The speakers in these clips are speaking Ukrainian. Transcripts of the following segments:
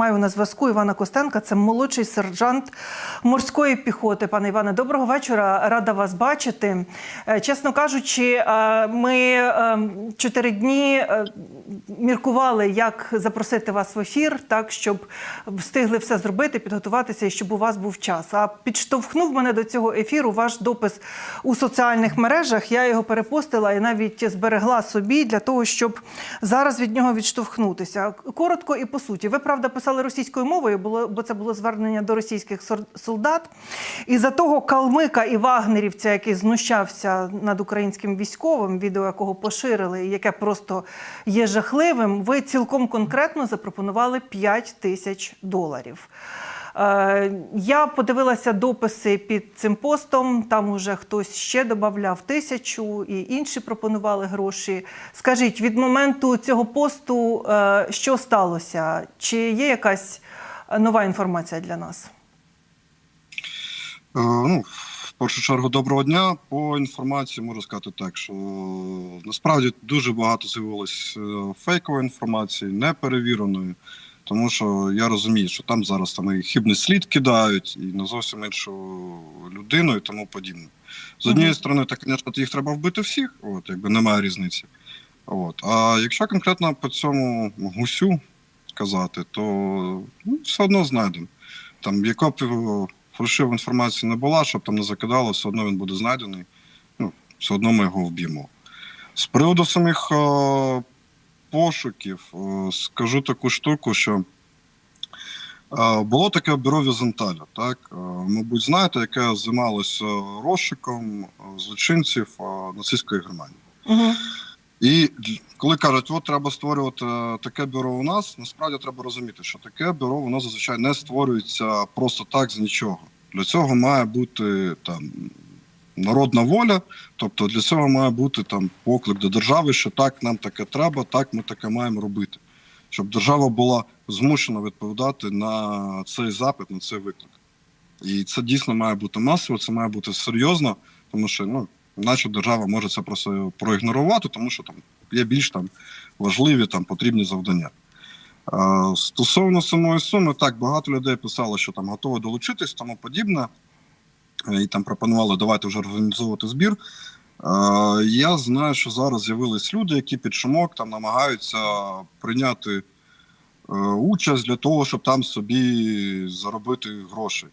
маю на зв'язку Івана Костенка. Це молодший сержант морської піхоти. Пане Іване, доброго вечора. Рада вас бачити. Е, Чесно кажучи, е, ми е, чотири дні міркували, як запросити вас в ефір, так щоб встигли все зробити, підготуватися і щоб у вас був час. А підштовхнув мене до цього ефіру ваш допис у соціальних мережах. Я його перепостила і навіть зберегла собі для того, щоб зараз від нього відштовхнутися. Коротко і по суті. Ви правда писали російською мовою, було бо це було звернення до російських солдат. І за того калмика і вагнерівця, який знущався над українським військовим, відео якого поширили, яке просто є жахливим. Ви цілком конкретно запропонували 5 тисяч доларів. Е, Я подивилася дописи під цим постом. Там уже хтось ще додавав тисячу, і інші пропонували гроші. Скажіть, від моменту цього посту е, що сталося? Чи є якась нова інформація для нас? Е, Ну, в першу чергу, доброго дня. По інформації можу сказати так, що насправді дуже багато з'явилось фейкової інформації, неперевіреної. Тому що я розумію, що там зараз там і хибний слід кидають, і на зовсім іншу людину і тому подібне. З однієї сторони, так, звісно, їх треба вбити всіх, от, якби немає різниці. От. А якщо конкретно по цьому гусю казати, то ну, все одно знайдемо. Там, яка б фальшива інформація не була, щоб там не закидало, все одно він буде знайдений. Ну, все одно ми його вб'ємо. З приводу самих е, пошуків, е, скажу таку штуку, що е, було таке бюро Візенталя, так? Е, мабуть, знаєте, яке займалося розшуком злочинців нацистської Германії. Угу. І коли кажуть, от треба створювати таке бюро у нас, насправді треба розуміти, що таке бюро воно зазвичай не створюється просто так з нічого. Для цього має бути там народна воля, тобто для цього має бути там поклик до держави, що так нам таке треба, так ми таке маємо робити. Щоб держава була змушена відповідати на цей запит, на цей виклик. І це дійсно має бути масово, це має бути серйозно, тому що ну, наша держава може це просто проігнорувати, тому що там є більш там важливі там потрібні завдання. Стосовно самої суми, так багато людей писало, що там готові долучитись, тому подібне, і там пропонували давайте вже організовувати збір. Е, Я знаю, що зараз з'явились люди, які під шумок там намагаються прийняти е, участь для того, щоб там собі заробити гроші.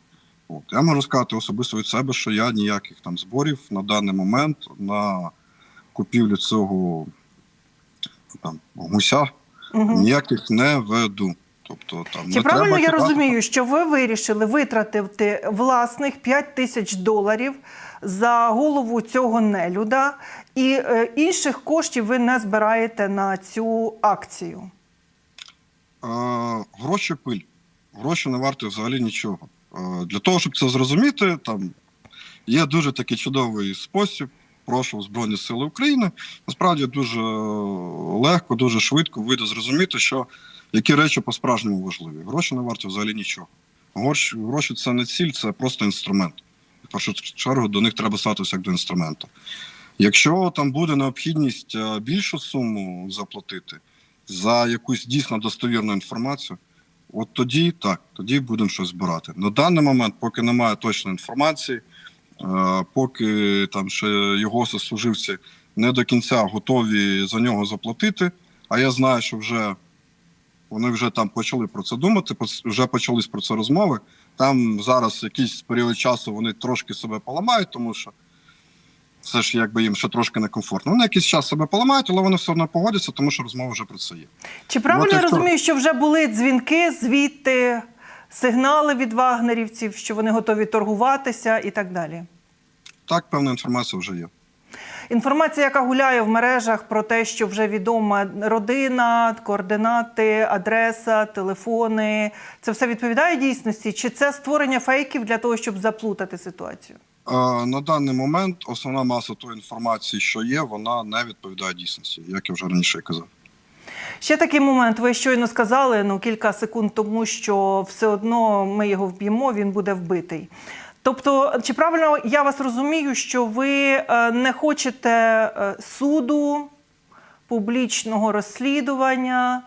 От. Я можу сказати особисто від себе, що я ніяких там зборів на даний момент на купівлю цього там, гуся Угу. ніяких не веду. Тобто, там, Чи не правильно треба я чекати. розумію, що ви вирішили витратити власних 5 тисяч доларів за голову цього нелюда, і е, інших коштів ви не збираєте на цю акцію? Е, гроші пиль. Гроші не варті взагалі нічого. Е, для того, щоб це зрозуміти, там є дуже такий чудовий спосіб. Прошу в Збройні Сили України. Насправді дуже легко, дуже швидко вийде зрозуміти, що які речі по-справжньому важливі. Гроші не варті взагалі нічого. Гроші, це не ціль, це просто інструмент. В першу чергу до них треба ставитися як до інструменту. Якщо там буде необхідність е, більшу суму заплатити за якусь дійсно достовірну інформацію, от тоді так, тоді будемо щось збирати. На даний момент, поки немає точної інформації, е, поки там ще його сослуживці не до кінця готові за нього заплатити. А я знаю, що вже вони вже там почали про це думати, вже почались про це розмови. Там зараз якийсь період часу вони трошки себе поламають, тому що все ж якби їм ще трошки некомфортно. Вони якийсь час себе поламають, але вони все одно погодяться, тому що розмова вже про це є. Чи правильно я розумію, що вже були дзвінки звідти, сигнали від вагнерівців, що вони готові торгуватися і так далі? Так, певна інформація вже є. Інформація, яка гуляє в мережах про те, що вже відома родина, координати, адреса, телефони, це все відповідає дійсності? Чи це створення фейків для того, щоб заплутати ситуацію? На даний момент основна маса тої інформації, що є, вона не відповідає дійсності, як я вже раніше казав. Ще такий момент. Ви щойно сказали ну кілька секунд тому, що все одно ми його вб'ємо, він буде вбитий. Тобто, чи правильно я вас розумію, що ви е, не хочете е, суду, публічного розслідування,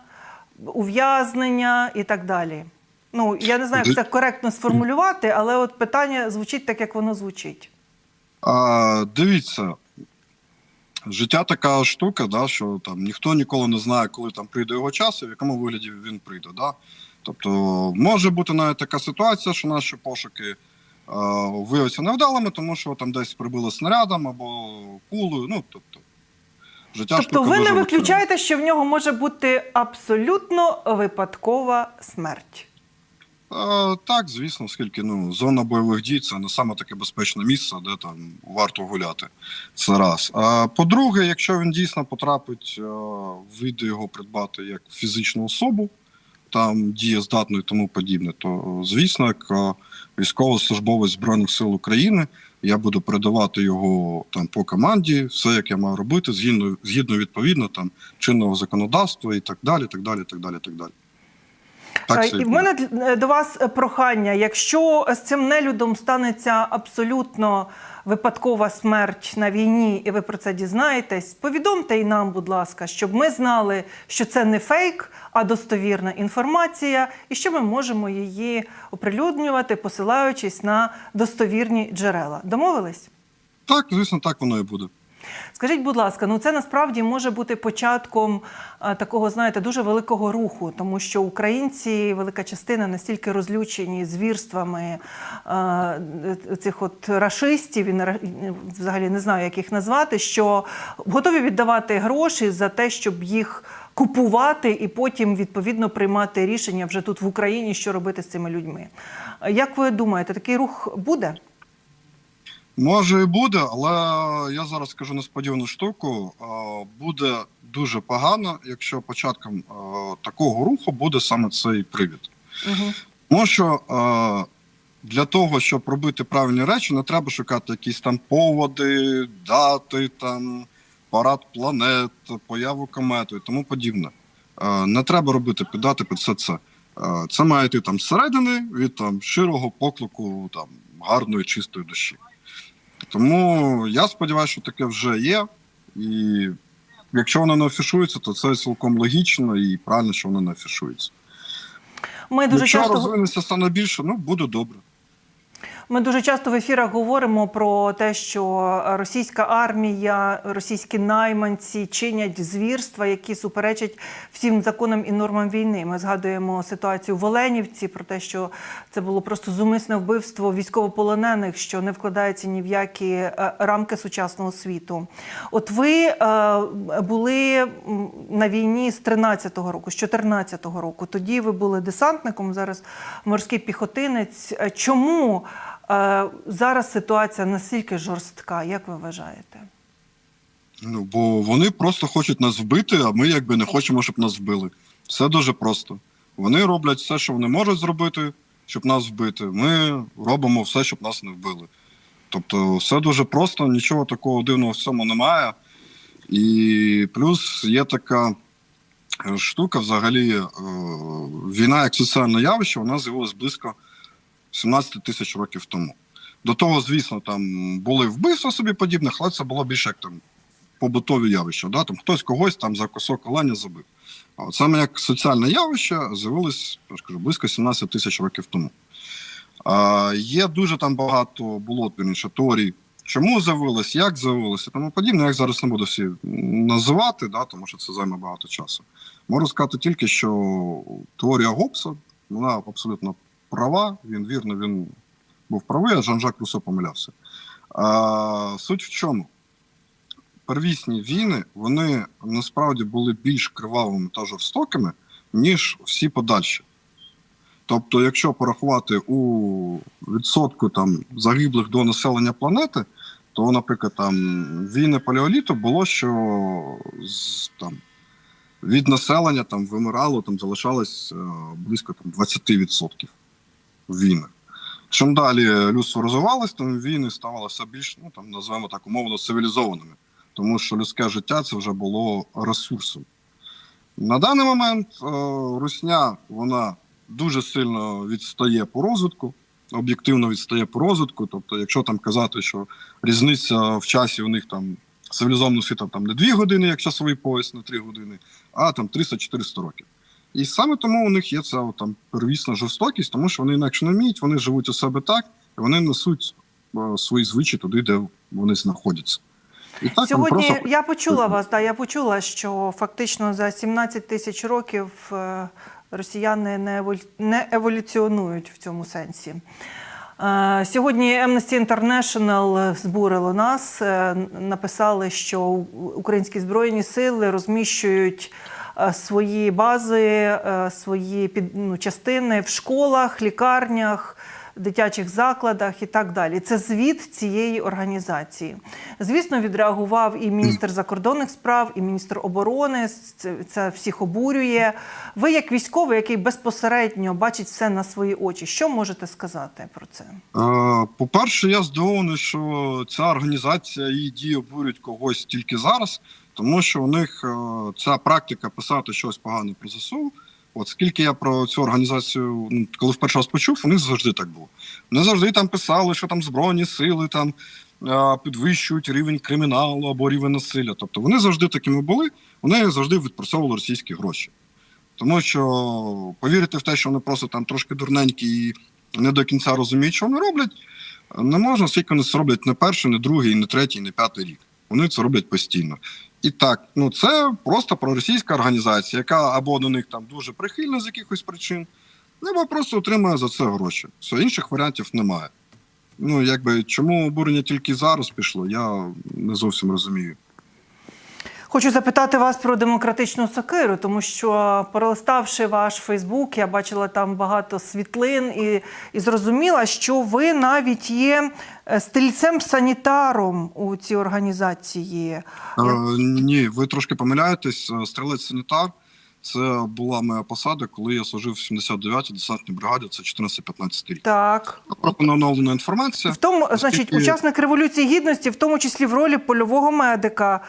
ув'язнення і так далі. Ну, я не знаю, як це коректно сформулювати, але от питання звучить так, як воно звучить. А, дивіться, життя така штука, да, що там ніхто ніколи не знає, коли там прийде його час і в якому вигляді він прийде. Да? Тобто може бути навіть така ситуація, що наші пошуки е, виявляться невдалими, тому що там десь прибили снарядом або кулею. Ну, тобто, життя Тобто ви не виключаєте, що в нього може бути абсолютно випадкова смерть. Е, Так, звісно, оскільки ну, зона бойових дій це не саме таке безпечне місце, де там варто гуляти. Це раз. А по-друге, якщо він дійсно потрапить, е, вийде його придбати як фізичну особу, там дієздатну і тому подібне, то звісно, як військовослужбовець Збройних сил України, я буду передавати його там по команді, все як я маю робити, згідно, згідно відповідно там чинного законодавства і так далі, так далі, так далі, так далі. Е, І в мене для- до вас прохання: якщо з цим нелюдом станеться абсолютно випадкова смерть на війні, і ви про це дізнаєтесь, повідомте і нам, будь ласка, щоб ми знали, що це не фейк, а достовірна інформація, і що ми можемо її оприлюднювати, посилаючись на достовірні джерела. Домовились? Так, звісно, так воно і буде. Скажіть, будь ласка, ну це насправді може бути початком такого, знаєте, дуже великого руху, тому що українці, велика частина настільки розлючені звірствами цих от рашистів, і взагалі не знаю, як їх назвати, що готові віддавати гроші за те, щоб їх купувати і потім відповідно приймати рішення вже тут в Україні, що робити з цими людьми. Як ви думаєте, такий рух буде? Може і буде, але я зараз скажу несподівану штуку. Е, Буде дуже погано, якщо початком е, такого руху буде саме цей привід. Угу. Тому що е, для того, щоб робити правильні речі, не треба шукати якісь там поводи, дати, там, парад планет, появу комету і тому подібне. Не треба робити піддати під все це. Це має йти там зсередини від там щирого поклику там гарної, чистої душі. Тому я сподіваюся, що таке вже є. І якщо воно не афішується, то це цілком логічно і правильно, що воно не афішується. Ми дуже Якщо часто розвинеться стане більше, ну буде добре. Ми дуже часто в ефірах говоримо про те, що російська армія, російські найманці чинять звірства, які суперечать всім законам і нормам війни. Ми згадуємо ситуацію в Оленівці про те, що це було просто зумисне вбивство військовополонених, що не вкладається ні в які е, рамки сучасного світу. От ви е, були на війні з 13-го року, з 14-го року. Тоді ви були десантником, зараз морський піхотинець. Е, Чому? Зараз ситуація настільки жорстка, як ви вважаєте? Ну бо вони просто хочуть нас вбити, а ми якби не хочемо, щоб нас вбили. Все дуже просто. Вони роблять все, що вони можуть зробити, щоб нас вбити. Ми робимо все, щоб нас не вбили. Тобто, все дуже просто, нічого такого дивного в цьому немає. І плюс є така е, штука, взагалі, е, війна як соціальне явище, вона з'явилась близько 17 тисяч років тому. До того, звісно, там були вбивства собі подібних, але це було більше як там побутові явища. Да? Там хтось когось там за кусок оленя забив. А от саме як соціальне явище з'явилось ж близько 17 тисяч років тому. А, є дуже там багато було вірніше, теорій, чому з'явилось, як з'явилось і тому подібне. Я зараз не буду всі називати, да, тому що це займе багато часу. Можу сказати тільки, що теорія Гоббса, вона абсолютно права, він вірно, він був правий, а Жан-Жак Руссо помилявся. А, суть в чому? Первісні війни вони насправді були більш кривавими та жорстокими, ніж всі подальші. Тобто, якщо порахувати у відсотку там загиблих до населення планети, то, наприклад, там війни палеоліту було, що там, від населення там вимирало, там залишалось е, близько там, 20% війни. Чим далі людство розвивалось, тим війни ставали все більш, ну там називаємо так умовно, цивілізованими, тому що людське життя це вже було ресурсом. На даний момент е, Русня вона дуже сильно відстає по розвитку, об'єктивно відстає по розвитку. Тобто, якщо там казати, що різниця в часі у них там цивілізованого світу там не 2 години, як часовий пояс, не 3 години, а там 300-400 років. І саме тому у них є ця там первісна жорстокість, тому що вони інакше не вміють, вони живуть у себе так, і вони несуть е, свої звичаї туди, де вони знаходяться. І так Сьогодні просто я почула вас, да, я почула, що фактично за 17 тисяч років е, росіяни не еволю- не еволюціонують в цьому сенсі. Е, Сьогодні Amnesty International збурило нас, написали, що українські збройні сили розміщують свої бази, е, свої під, ну, частини в школах, лікарнях, дитячих закладах і так далі. Це звіт цієї організації. Звісно, відреагував і міністр закордонних справ, і міністр оборони. Це, це всіх обурює. Ви, як військовий, який безпосередньо бачить все на свої очі, що можете сказати про це? Е, По-перше, я здивований, що ця організація її дії обурюють когось тільки зараз, тому що у них е, ця практика писати щось погане про ЗСУ. От скільки я про цю організацію, ну, коли вперше раз почув, у них завжди так було. Вони завжди там писали, що там збройні сили там е, підвищують рівень криміналу або рівень насилля. Тобто вони завжди такими були, вони завжди відпрацьовували російські гроші. Тому що повірити в те, що вони просто там трошки дурненькі і не до кінця розуміють, що вони роблять, не можна, оскільки вони це роблять не перший, не другий, не третій, не п'ятий рік. Вони це роблять постійно. І так, ну це просто проросійська організація, яка або до них там дуже прихильна з якихось причин, або просто отримує за це гроші. Все, інших варіантів немає. Ну, якби чому обурення тільки зараз пішло, я не зовсім розумію. Хочу запитати вас про демократичну сокиру, тому що перелиставши ваш Фейсбук, я бачила там багато світлин і, і зрозуміла, що ви навіть є е, стрільцем-санітаром у цій організації. Е, ні, ви трошки помиляєтесь. Е, Стрілець санітар це була моя посада, коли я служив в 79-й десантній бригаді, це 14-15 рік. Так. Просто оновлена інформація. В тому, значить, учасник революції гідності, в тому числі в ролі польового медика.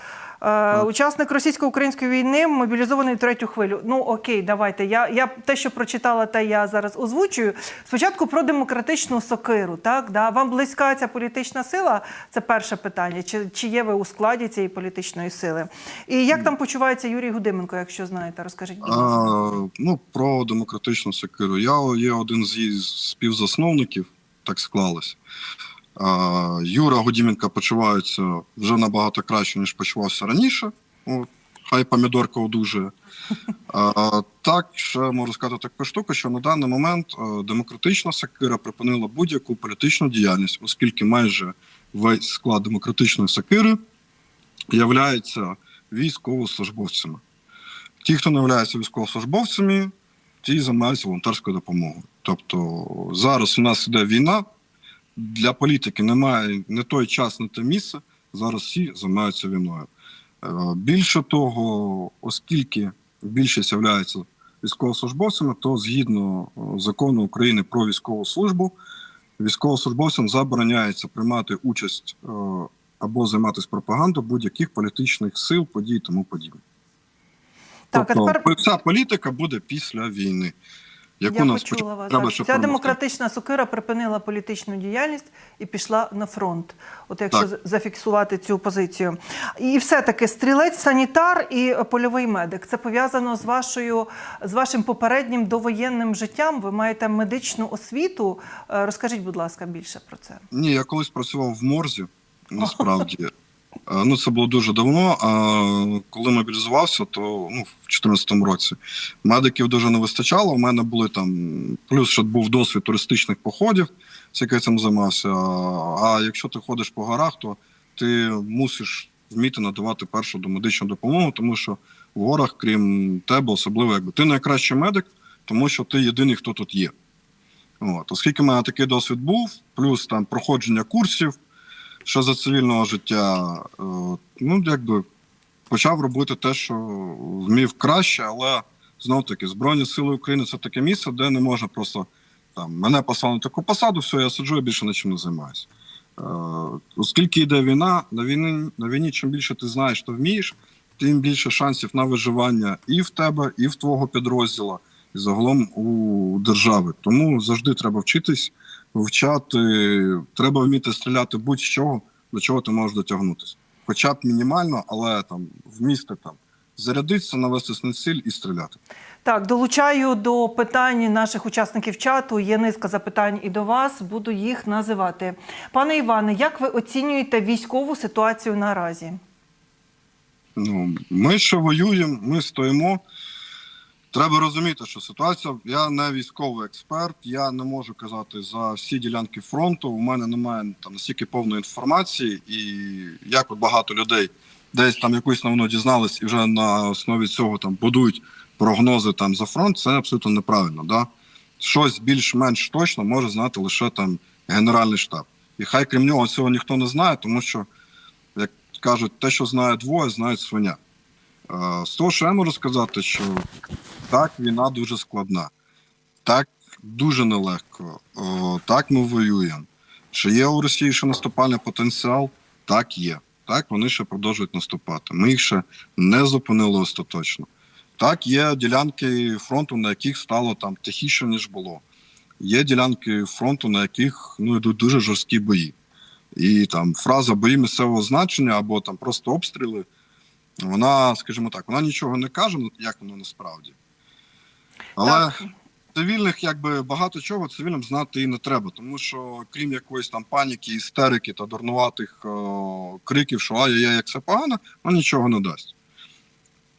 Е, учасник російсько-української війни мобілізований в третю хвилю. Ну окей, давайте. Я, я те, що прочитала, те я зараз озвучую. Спочатку про демократичну сокиру. Так, да? Вам близька ця політична сила? Це перше питання. Чи, чи є ви у складі цієї політичної сили? І як там почувається Юрій Гудименко, якщо знаєте, розкажіть. А, ну, про демократичну секиру. Я є один з її співзасновників, так склалось. Юра Гудіменко почувається вже набагато краще, ніж почувався раніше. От, хай помідорка одужує. Так, ще можу сказати таку штуку, що на даний момент е, демократична сакира припинила будь-яку політичну діяльність, оскільки майже весь склад демократичної сакири являється військовослужбовцями. Ті, хто не являються військовослужбовцями, ті займаються волонтерською допомогою. Тобто зараз у нас іде війна, для політики немає не той час, не те місце. Зараз всі займаються війною. Е, Більше того, оскільки більшість являється військовослужбовцями, то згідно е, закону України про військову службу, військовослужбовцям забороняється приймати участь е, або займатися пропагандою будь-яких політичних сил, подій тому подібне. Так, а тобто, тепер ця політика буде після війни, яку Я нам почула вас. треба ще Ця перемогти. демократична сокира припинила політичну діяльність і пішла на фронт. От якщо Так. зафіксувати цю позицію. І все-таки стрілець, санітар і польовий медик. Це пов'язано з вашою з вашим попереднім довоєнним життям. Ви маєте медичну освіту. Е, Розкажіть, будь ласка, більше про це. Ні, я колись працював в морзі, насправді. Е, Ну, це було дуже давно. А коли мобілізувався, то ну, в 2014 році медиків дуже не вистачало. У мене були там плюс ще був досвід туристичних походів, з яким цим займався. А якщо ти ходиш по горах, то ти мусиш вміти надавати першу домедичну допомогу, тому що в горах, крім тебе, особливо якби ти найкращий медик, тому що ти єдиний, хто тут є. От, оскільки в мене такий досвід був, плюс там проходження курсів, що за цивільного життя, е, ну якби почав робити те, що вмів краще, але знов таки Збройні Сили України це таке місце, де не можна просто там мене послали на таку посаду, все, я сиджу, я більше нічим не займаюся. Е, оскільки йде війна, на війні, на війні, чим більше ти знаєш, що вмієш, тим більше шансів на виживання і в тебе, і в твого підрозділа, і загалом у держави. Тому завжди треба вчитись, вивчати, треба вміти стріляти будь-що, до чого ти можеш дотягнутися. Хоча б мінімально, але там вмісти там зарядитися, навестись на ціль і стріляти. Так, долучаю до питань наших учасників чату. Є низка запитань і до вас. Буду їх називати. Пане Іване, як ви оцінюєте військову ситуацію наразі? Ну, ми ще воюємо, ми стоїмо. Треба розуміти, що ситуація. Я не військовий експерт, я не можу казати за всі ділянки фронту. У мене немає там настільки повної інформації, і як от багато людей десь там якусь новину дізнались і вже на основі цього там будують прогнози там за фронт. Це абсолютно неправильно. Да? Щось більш-менш точно може знати лише там Генеральний штаб. І хай крім нього цього ніхто не знає, тому що як кажуть, те, що знає двоє, знають свиня. Е, З того, що я можу сказати, що так, війна дуже складна, так, дуже нелегко, так ми воюємо. Чи є у Росії ще наступальний потенціал? Так, є. Так, вони ще продовжують наступати. Ми їх ще не зупинили остаточно. Так, є ділянки фронту, на яких стало там тихіше, ніж було. Є ділянки фронту, на яких ну, йдуть дуже жорсткі бої. І там фраза бої місцевого значення або там просто обстріли, вона, скажімо так, вона нічого не каже, ну, як воно насправді. Але Так. цивільних, якби багато чого цивільним знати і не треба, тому що крім якоїсь там паніки, істерики та дурнуватих о, криків, що ай-яй, як все погано, воно нічого не дасть.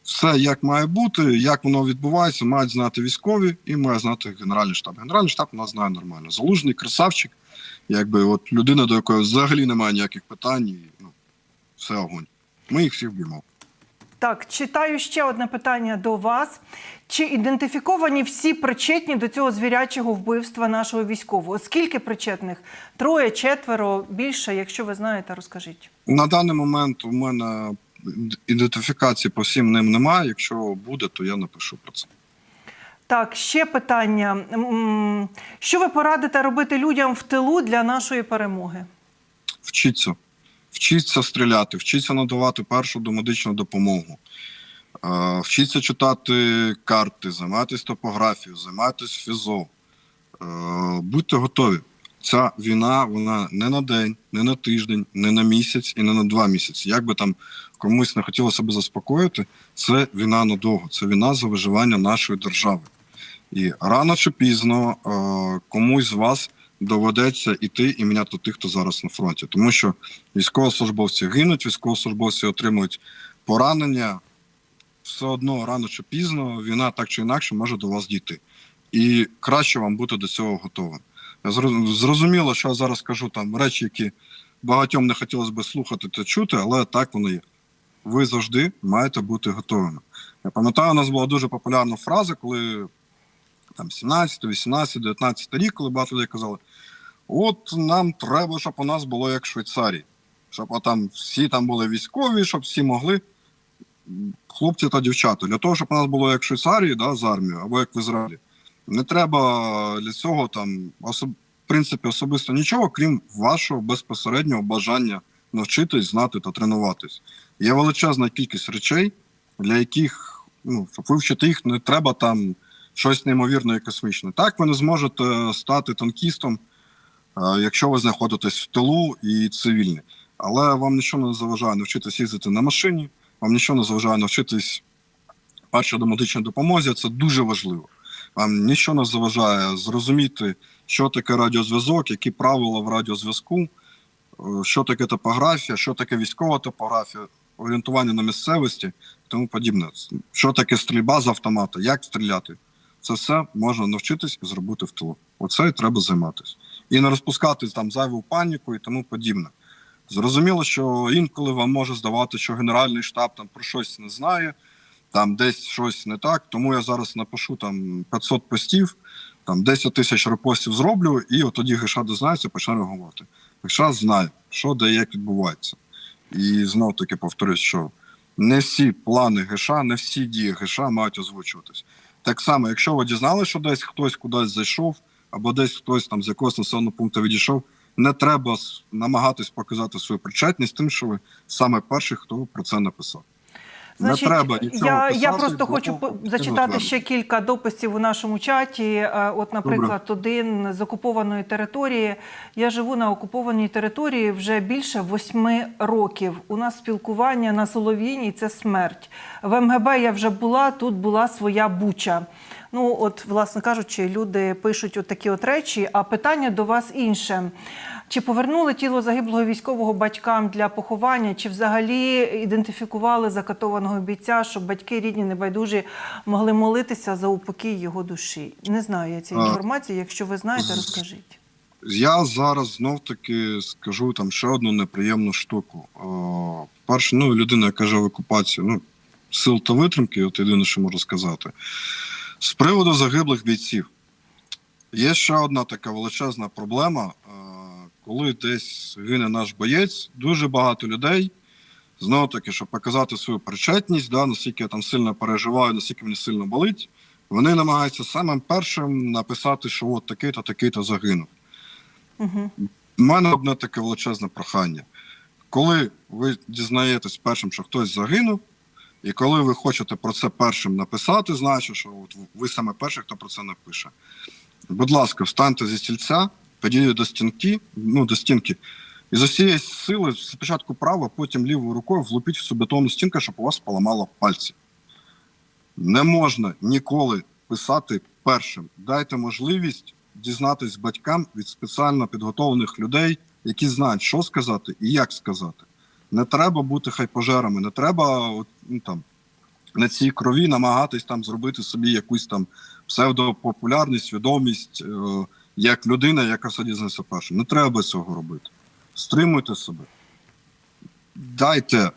Все як має бути, як воно відбувається, мають знати військові і має знати Генеральний штаб. Генеральний штаб нас знає нормально. Залужний, красавчик, якби от людина, до якої взагалі немає ніяких питань, і, ну, все огонь. Ми їх всіх б'ємо. Так, читаю ще одне питання до вас. Чи ідентифіковані всі причетні до цього звірячого вбивства нашого військового? Скільки причетних? Троє, четверо, більше, якщо ви знаєте, розкажіть. На даний момент у мене ідентифікації по всім ним немає. Якщо буде, то я напишу про це. Так, ще питання. Що ви порадите робити людям в тилу для нашої перемоги? Вчіться. Вчіться стріляти, вчіться надавати першу домедичну допомогу. Е, Вчіться читати карти, займайтесь топографією, займайтесь фізо. Е, Будьте готові. Ця війна вона не на день, не на тиждень, не на місяць і не на два місяці. Як би там комусь не хотілося себе заспокоїти, це війна надовго, це війна за виживання нашої держави. І рано чи пізно е, комусь з вас доведеться іти і міняти тих, хто зараз на фронті. Тому що військовослужбовці гинуть, військовослужбовці отримують поранення. Все одно рано чи пізно війна так чи інакше може до вас дійти. І краще вам бути до цього готовим. Зрозуміло, що я зараз кажу там речі, які багатьом не хотілося би слухати та чути, але так воно є. Ви завжди маєте бути готовими. Я пам'ятаю, у нас була дуже популярна фраза, коли там 17, 18, 19 рік, коли багато людей казали: от нам треба, щоб у нас було як в Швейцарії, щоб там всі там були військові, щоб всі могли. Хлопці та дівчата, для того, щоб у нас було як в Швейцарії, да, з армією, або як в Ізраїлі, не треба для цього там особ... в принципі особисто нічого, крім вашого безпосереднього бажання навчитись, знати та тренуватись. Є величезна кількість речей, для яких, ну, щоб вивчити їх, не треба там щось неймовірне і космічне. Так, ви не зможете стати танкістом, якщо ви знаходитесь в тилу і цивільні. Але вам нічого не заважає навчитись їздити на машині, вам нічого не заважає навчитись першій домедичній допомозі. Це дуже важливо. Вам нічого не заважає зрозуміти, що таке радіозв'язок, які правила в радіозв'язку, е, що таке топографія, що таке військова топографія, орієнтування на місцевості і тому подібне. Що таке стрільба з автомата, як стріляти. Це все можна навчитись і зробити в тилу. Оце і треба займатися. І не розпускати там зайву паніку і тому подібне. Зрозуміло, що інколи вам може здавати, що Генеральний штаб там про щось не знає, там десь щось не так. Тому я зараз напишу там 500 постів, там 10 тисяч репостів зроблю, і от тоді Гиша дізнається, почне говорити. Гиша знає, що де як відбувається. І знов таки повторюсь, що не всі плани Гиша, не всі дії Гиша мають озвучуватись. Так само, якщо ви дізналися, що десь хтось кудись зайшов, або десь хтось там з якогось населеного пункту відійшов, не треба намагатись показати свою причетність тим, що ви саме перший, хто про це написав. Не треба нічого я, писати, я просто хочу то зачитати ще кілька дописів у нашому чаті. Е, От, наприклад, один з окупованої території. Я живу на окупованій території вже більше восьми років. У нас спілкування на Солов'їній це смерть. В МГБ я вже була, тут була своя буча. Ну, от, власне кажучи, люди пишуть от такі от речі. А питання до вас інше. Чи повернули тіло загиблого військового батькам для поховання, чи взагалі ідентифікували закатованого бійця, щоб батьки рідні небайдужі могли молитися за упокій його душі? Не знаю я цієї інформації. Якщо ви знаєте, розкажіть. Я зараз знов таки скажу там ще одну неприємну штуку. Перше, ну, людина, яка живе в окупації, ну, сил та витримки, от єдине, що можу сказати. З приводу загиблих бійців, є ще одна така величезна проблема. Коли десь гине наш боєць, дуже багато людей, знову таки, щоб показати свою причетність, да, наскільки я там сильно переживаю, наскільки мені сильно болить, вони намагаються самим першим написати, що от такий-то, такий-то загинув. Угу. У мене одне таке величезне прохання. Коли ви дізнаєтесь першим, що хтось загинув, і коли ви хочете про це першим написати, значить, що от ви саме перший, хто про це напише. Будь ласка, встаньте зі стільця, підійдіть до стінки, ну, до стінки, і з усієї сили спочатку право, потім лівою рукою влупіть в цю бетонну стінку, щоб у вас поламало пальці. Не можна ніколи писати першим. Дайте можливість дізнатись батькам від спеціально підготовлених людей, які знають, що сказати і як сказати. Не треба бути хайпожерами, не треба ну, там, на цій крові намагатись там зробити собі якусь там псевдопопулярність, відомість е, як людина, яка садізнася першим. Не треба цього робити. Стримуйте себе. Дайте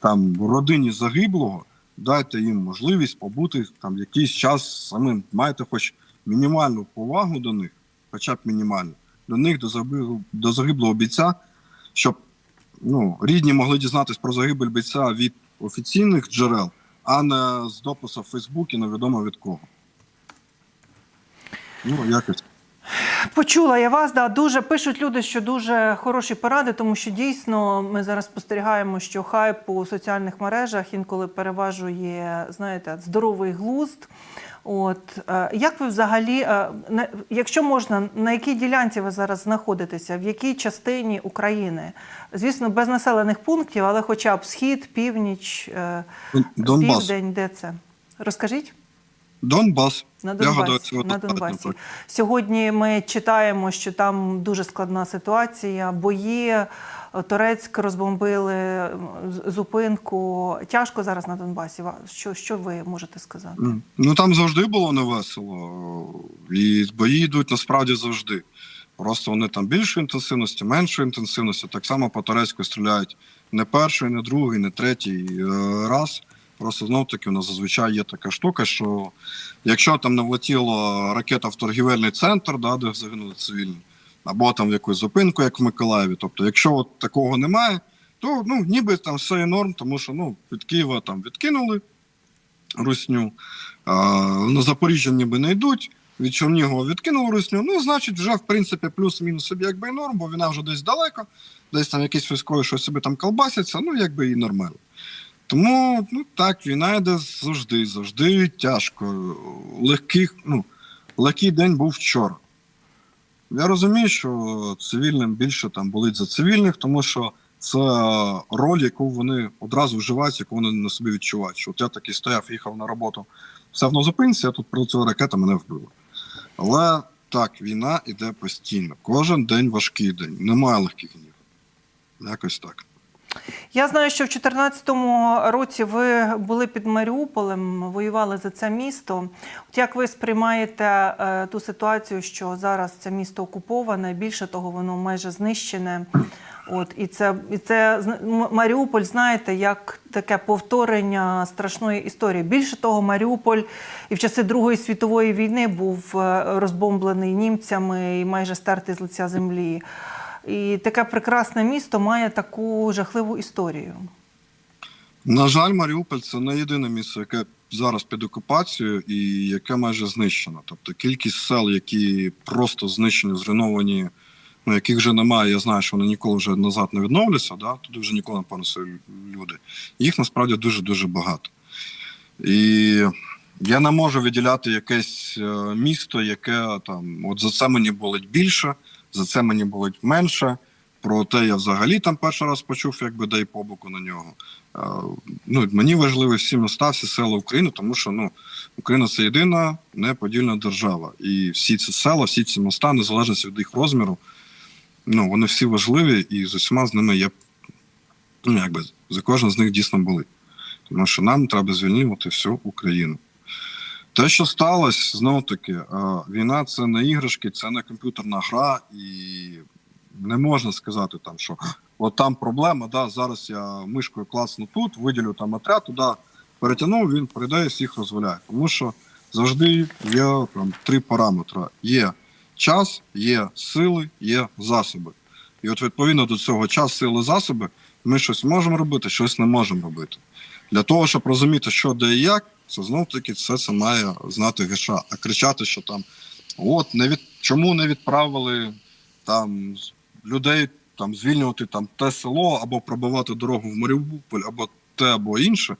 там родині загиблого, дайте їм можливість побути там якийсь час самим. Маєте хоч мінімальну повагу до них, хоча б мінімальну, до них, до загиблого, до загиблого бійця, щоб ну, рідні могли дізнатись про загибель бійця від офіційних джерел, а не з допису в Фейсбуці, невідомо від кого. Ну, якось. Почула я вас. Да, дуже пишуть люди, що дуже хороші поради, тому що дійсно ми зараз спостерігаємо, що хайп у соціальних мережах інколи переважує, знаєте, здоровий глузд. От е, як ви взагалі, е, якщо можна, на якій ділянці ви зараз знаходитеся, в якій частині України? Звісно, без населених пунктів, але хоча б схід, північ, е, Донбас. південь, де це? Розкажіть. Донбас. На Донбасі. на. Донбасі. Сьогодні ми читаємо, що там дуже складна ситуація. Бої Торецьк розбомбили зупинку. Тяжко зараз на Донбасі. Що, що ви можете сказати? Ну там завжди було невесело. І бої йдуть насправді завжди. Просто вони там більшої інтенсивності, меншої інтенсивності. Так само по Турецьку стріляють не перший, не другий, не третій е, раз. Просто знов таки у нас зазвичай є така штука, що якщо там не влетіла ракета в торгівельний центр, да, де загинули цивільні, або там в якусь зупинку, як в Миколаєві. Тобто, якщо от такого немає, то ну ніби там все є норм, тому що ну від Києва там відкинули русню, а, на Запоріжжя ніби не йдуть. Від Чернігова відкинули русню. Ну, значить, вже в принципі плюс-мінус собі якби і норм, бо вона вже десь далеко, десь там якісь військові щось собі там колбасяться, ну якби і нормально. Тому ну так, війна йде завжди, завжди тяжко. Легких, ну, легкий день був вчора. Я розумію, що цивільним більше там болить за цивільних, тому що це роль, яку вони одразу вживають, яку вони на собі відчувають. Що от я такий стояв, їхав на роботу, став на зупинці, а тут прилетіла ракета, мене вбила. Але так, війна йде постійно. Кожен день важкий день. Немає легких днів. Якось так. Я знаю, що в 2014 році ви були під Маріуполем, воювали за це місто. От як ви сприймаєте е, ту ситуацію, що зараз це місто окуповане? Більше того, воно майже знищене. От і це і це Маріуполь, знаєте, як таке повторення страшної історії. Більше того, Маріуполь і в часи Другої світової війни був е, розбомблений німцями і майже стертий з лиця землі. І таке прекрасне місто має таку жахливу історію. На жаль, Маріуполь це не єдине місце, яке зараз під окупацією і яке майже знищено. Тобто кількість сел, які просто знищені, зруйновані ну, яких вже немає, я знаю, що вони ніколи вже назад не відновляться, да? туди вже ніколи не понесе люди. Їх насправді дуже-дуже багато. І я не можу виділяти якесь е, місто, яке там, от за це мені болить більше, за це мені болить менше. Про те я взагалі там перший раз почув, якби дай побоку на нього. Ну, мені важливі всі міста, всі села України, тому що ну, Україна це єдина неподільна держава. І всі ці села, всі ці міста, незалежно від їх розміру, ну, вони всі важливі, і з усіма з ними є, ну, якби, за кожен з них дійсно болить. Тому що нам треба звільнювати всю Україну. Те, що сталося, знову таки, е, війна це не іграшки, це не комп'ютерна гра, і не можна сказати там, що от там проблема, да, зараз я мишкою класну тут, виділю там отряд, туди перетягнув, він прийде і всіх розваляє. Тому що завжди є там три параметри: є час, є сили, є засоби. І от відповідно до цього час, сили, засоби, ми щось можемо робити, щось не можемо робити. Для того, щоб розуміти, що де і як, це знов таки все це має знати ГШ. А кричати, що там от не від чому не відправили там людей там звільнювати там те село або пробивати дорогу в Маріуполь, або те, або інше.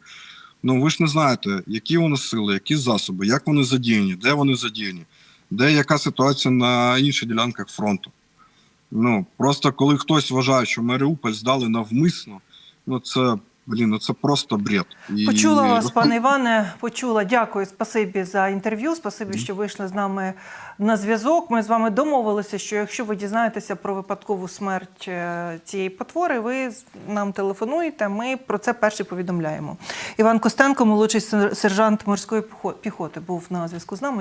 Ну ви ж не знаєте, які вони сили, які засоби, як вони задіяні, де вони задіяні, де яка ситуація на інших ділянках фронту. Ну просто коли хтось вважає, що Маріуполь здали навмисно, ну це блін, ну це просто бред. І... Почула вас, пане Іване. Почула. Дякую, спасибі за інтерв'ю. Спасибі, що вийшли з нами на зв'язок. Ми з вами домовилися, що якщо ви дізнаєтеся про випадкову смерть е, цієї потвори, ви нам телефонуєте. Ми про це перші повідомляємо. Іван Костенко, молодший сержант морської піхо- піхоти, був на зв'язку з нами.